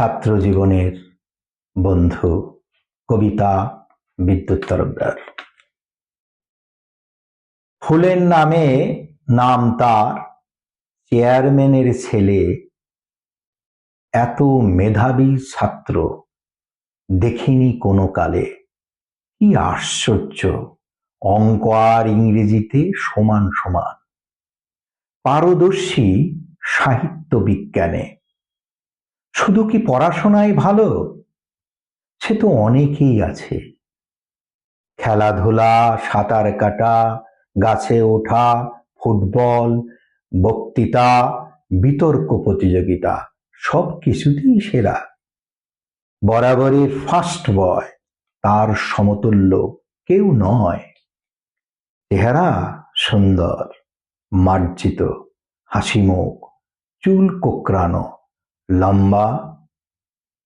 ছাত্র জীবনের বন্ধু, কবিতা বিদ্যুৎ তরফদার। ফুলের নামে নাম তার, চেয়ারম্যানের ছেলে, এত মেধাবী ছাত্র দেখিনি কোনো কালে। কি আশ্চর্য, অঙ্ক আর ইংরেজিতে সমান সমান। পারদর্শী সাহিত্য বিজ্ঞানে শুধু কি পড়াশোনায় ভালো? সে তো অনেকেই আছে। খেলাধুলা, সাঁতার কাটা, গাছে ওঠা, ফুটবল, বক্তৃতা, বিতর্ক প্রতিযোগিতা, সব কিছুতেই সেরা। বরাবরই ফার্স্ট বয় তার সমতুল্য কেউ নয়। চেহারা সুন্দর, মার্জিত, হাসিমুখ, চুল কোকড়ানো। লম্বা,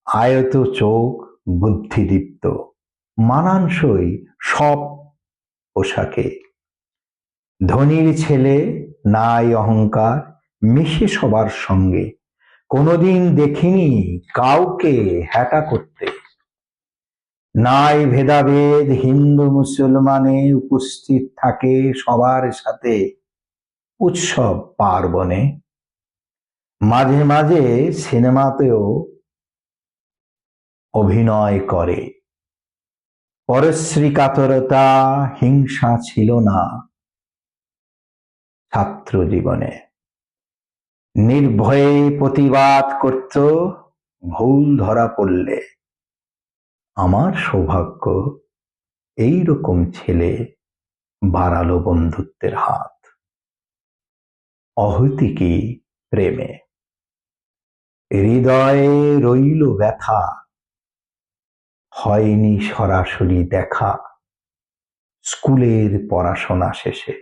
আয়ত চোখ, বুদ্ধিদীপ্ত, মানানসই সব পোশাকে। ধনির ছেলে নাই অহংকার, মিশে সবার সঙ্গে। কোনোদিন দেখিনি কাউকে হ্যাটা করতে। নাই ভেদাভেদ, হিন্দু মুসলমানে উপস্থিত থাকে সবার সাথে উৎসব পার্বণে। মাঝে মাঝে সিনেমাতেও অভিনয় করে। পরশ্রী কাতরতা হিংসা ছিল না ছাত্র জীবনে। নির্ভয়ে প্রতিবাদ করত, ভুল ধরা পড়লে। আমার সৌভাগ্য এই রকম ছেলে বাড়ালো বন্ধুত্বের হাত। অহৈতিকি প্রেমে। হৃদয়ে রইল ব্যথা হয়নি সরাসরি দেখা স্কুলের পড়াশোনা শেষে।